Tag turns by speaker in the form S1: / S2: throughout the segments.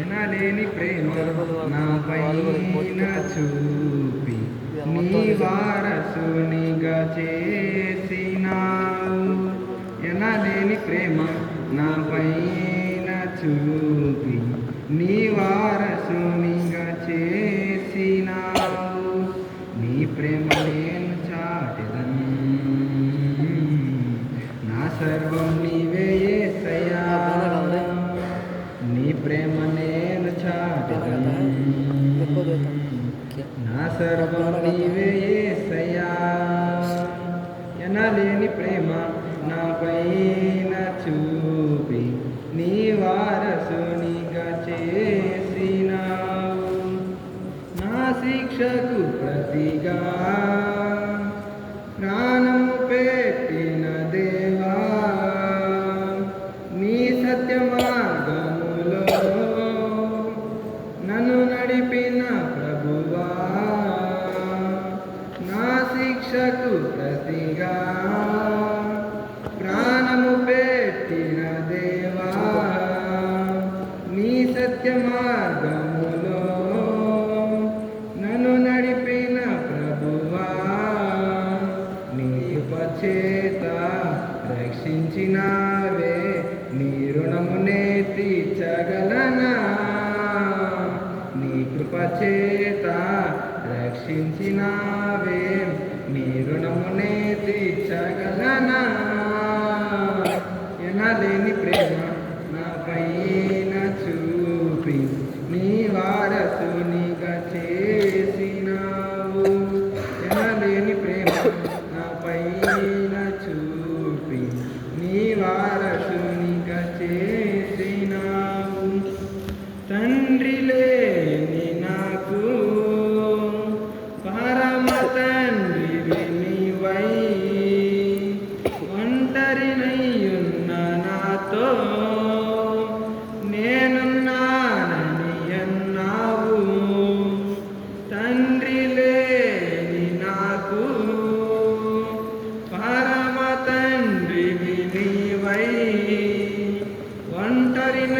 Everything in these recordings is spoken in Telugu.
S1: ఎనలేని ప్రేమ నాపైన చూపి నీ వారసునిగా చేసినావు. ఎనలేని ప్రేమ నాపైన చూపి నీ వార నా సర్వం నీవే ఏసయ్యా. ఎనలేని ప్రేమ నాపైన చూపి నీ వారసునిగా చేసినావు. నా శిక్షకు ప్రతిగా ప్రాణము పే రక్షించినావే నీ రుణమునే తీర్చగలనా? నీ కృపచేత రక్షించినావే నీ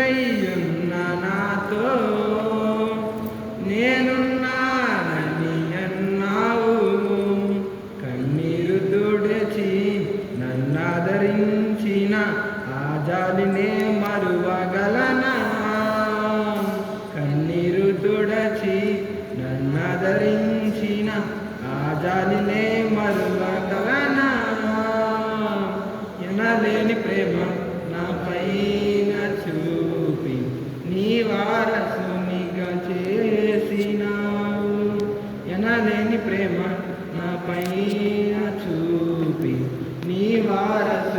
S1: ఒంటరినయ్యున్న నాతో. నేనున్నానని అన్నావు. కన్నీరు తుడిచి నన్నాదరించిన ఆ జాలినే మరువగలనా? కన్నీరు తుడచి నన్నాదరించిన ఆ జాలినే ప్రేమ నా పైన చూపి నీ వారసు